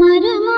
மரம